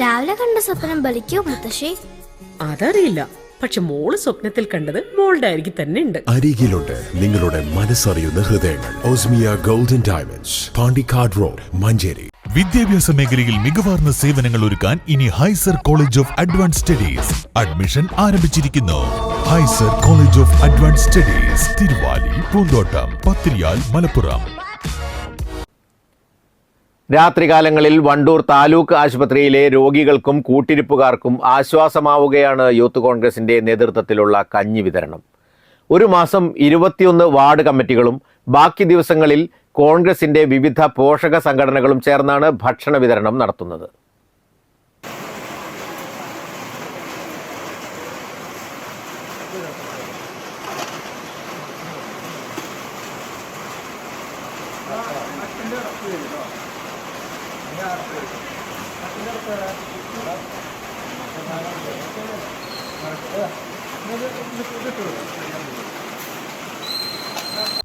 രാവിലെ കണ്ട സ്വപ്നം ബലിക്കോ മുത്തശ്ശി? അതറിയില്ല. പക്ഷെ മോൾ സ്വപ്നത്തിൽ കണ്ടത് മോളുടെ അരികിൽ തന്നെ ഉണ്ട്. അരികിലുണ്ട് നിങ്ങളുടെ മനസ്സറിയുന്ന ഹൃദയങ്ങൾ. Osmiya golden diamonds Pandikkad road Manjeri. വിദ്യാഭ്യാസ മേഖലയിൽ മികവാർന്ന സേവനങ്ങൾ ഒരുക്കാൻ ഇനി Haizer college of advance studies admission ആരംഭിച്ചിരിക്കുന്നു. Haizer college of advance studies Thiruvali Poonthottam Pathiriyal Malappuram. രാത്രികാലങ്ങളിൽ വണ്ടൂർ താലൂക്ക് ആശുപത്രിയിലെ രോഗികൾക്കും കൂട്ടിരിപ്പുകാർക്കും ആശ്വാസമാവുകയാണ് യൂത്ത് കോൺഗ്രസിന്റെ നേതൃത്വത്തിലുള്ള കഞ്ഞി വിതരണം. ഒരു മാസം ഇരുപത്തിയൊന്ന് വാർഡ് കമ്മിറ്റികളും ബാക്കി ദിവസങ്ങളിൽ കോൺഗ്രസിന്റെ വിവിധ പോഷക സംഘടനകളും ചേർന്നാണ് ഭക്ഷണ വിതരണം നടത്തുന്നത്.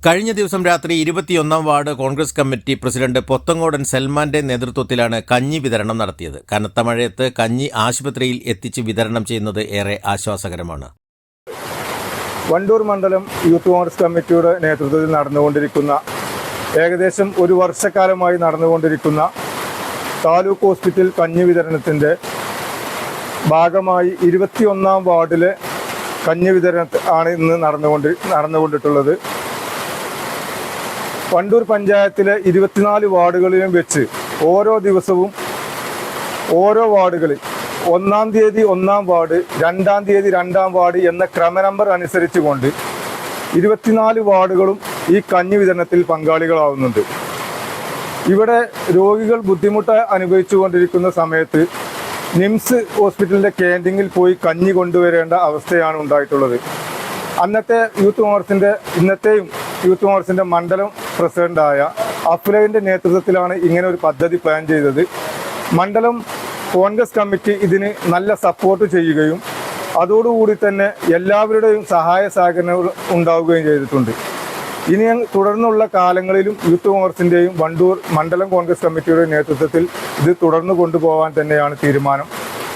കഴിഞ്ഞ ദിവസം രാത്രി ഇരുപത്തിയൊന്നാം ward Congress committee president Pothangodan സൽമാന്റെ നേതൃത്വത്തിലാണ് കഞ്ഞി വിതരണം നടത്തിയത്. കനത്ത മഴയത്ത് കഞ്ഞി ആശുപത്രിയിൽ എത്തിച്ച് വിതരണം ചെയ്യുന്നത് ഏറെ ആശ്വാസകരമാണ്. വണ്ടൂർ മണ്ഡലം യൂത്ത് കോൺഗ്രസ് കമ്മിറ്റിയുടെ നേതൃത്വത്തിൽ നടന്നുകൊണ്ടിരിക്കുന്ന ഏകദേശം ഒരു വർഷക്കാലമായി നടന്നുകൊണ്ടിരിക്കുന്ന താലൂക്ക് ഹോസ്പിറ്റൽ കഞ്ഞി വിതരണത്തിന്റെ ഭാഗമായി ഇരുപത്തിയൊന്നാം വാർഡിലെ കഞ്ഞി വിതരണം ആണ് ഇന്ന് നടന്നുകൊണ്ട് നടന്നുകൊണ്ടിട്ടുള്ളത്. വണ്ടൂർ പഞ്ചായത്തിലെ ഇരുപത്തിനാല് വാർഡുകളിലും വെച്ച് ഓരോ ദിവസവും ഓരോ വാർഡുകളിൽ ഒന്നാം തീയതി ഒന്നാം വാർഡ് രണ്ടാം തീയതി രണ്ടാം വാർഡ് എന്ന ക്രമ നമ്പർ അനുസരിച്ചുകൊണ്ട് ഇരുപത്തിനാല് വാർഡുകളും ഈ കഞ്ഞി വിതരണത്തിൽ പങ്കാളികളാവുന്നുണ്ട്. ഇവിടെ രോഗികൾ ബുദ്ധിമുട്ട് അനുഭവിച്ചുകൊണ്ടിരിക്കുന്ന സമയത്ത് നിംസ് ഹോസ്പിറ്റലിന്റെ ക്യാന്റീനിൽ പോയി കഞ്ഞി കൊണ്ടുവരേണ്ട അവസ്ഥയാണ് ഉണ്ടായിട്ടുള്ളത്. അന്നത്തെ യൂത്ത് കോൺഗ്രസിന്റെ ഇന്നത്തെയും യൂത്ത് കോൺഗ്രസിന്റെ മണ്ഡലം പ്രസിഡന്റായ അഫ്ലവിന്റെ നേതൃത്വത്തിലാണ് ഇങ്ങനെ ഒരു പദ്ധതി പ്ലാൻ ചെയ്തത്. മണ്ഡലം കോൺഗ്രസ് കമ്മിറ്റി ഇതിന് നല്ല സപ്പോർട്ട് ചെയ്യുകയും അതോടുകൂടി തന്നെ എല്ലാവരുടെയും സഹായ സഹകരണങ്ങൾ ഉണ്ടാവുകയും ചെയ്തിട്ടുണ്ട്. ഇനി തുടർന്നുള്ള കാലങ്ങളിലും യൂത്ത് കോൺഗ്രസിന്റെയും വണ്ടൂർ മണ്ഡലം കോൺഗ്രസ് കമ്മിറ്റിയുടെ നേതൃത്വത്തിൽ ഇത് തുടർന്നു കൊണ്ടുപോകാൻ തന്നെയാണ് തീരുമാനം.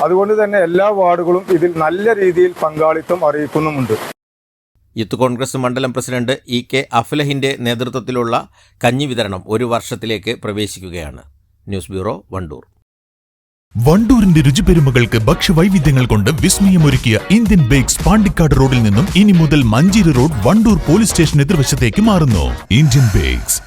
അതുകൊണ്ട് തന്നെ എല്ലാ വാർഡുകളും ഇതിൽ നല്ല രീതിയിൽ പങ്കാളിത്തം അറിയിക്കുന്നുമുണ്ട്. യൂത്ത് കോൺഗ്രസ് മണ്ഡലം പ്രസിഡന്റ് ഇ കെ അഫ്ലഹിന്റെ നേതൃത്വത്തിലുള്ള കഞ്ഞി വിതരണം ഒരു വർഷത്തിലേക്ക് പ്രവേശിക്കുകയാണ്. News bureau Wandoor. വണ്ടൂരിന്റെ രുചിപെരുമകൾക്ക് ഭക്ഷ്യവൈവിധ്യങ്ങൾ കൊണ്ട് വിസ്മയമൊരുക്കിയ ഇന്ത്യൻ ബേക്സ് പാണ്ടിക്കാട് റോഡിൽ നിന്നും ഇനി മുതൽ Manjeri road Wandoor police station എതിർവശത്തേക്ക് മാറുന്നു. Indian bakes.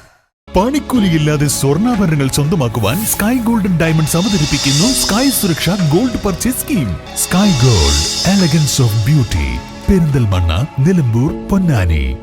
പണിക്കൂലിയില്ലാതെ സ്വർണാഭരണങ്ങൾ സ്വന്തമാക്കുവാൻ സ്കൈ ഗോൾഡൻ ഡയമണ്ട്സ് അവതരിപ്പിക്കുന്നു sky Suraksha gold purchase scheme. Sky gold elegance of beauty. Perinthalmanna Nilambur Ponnani.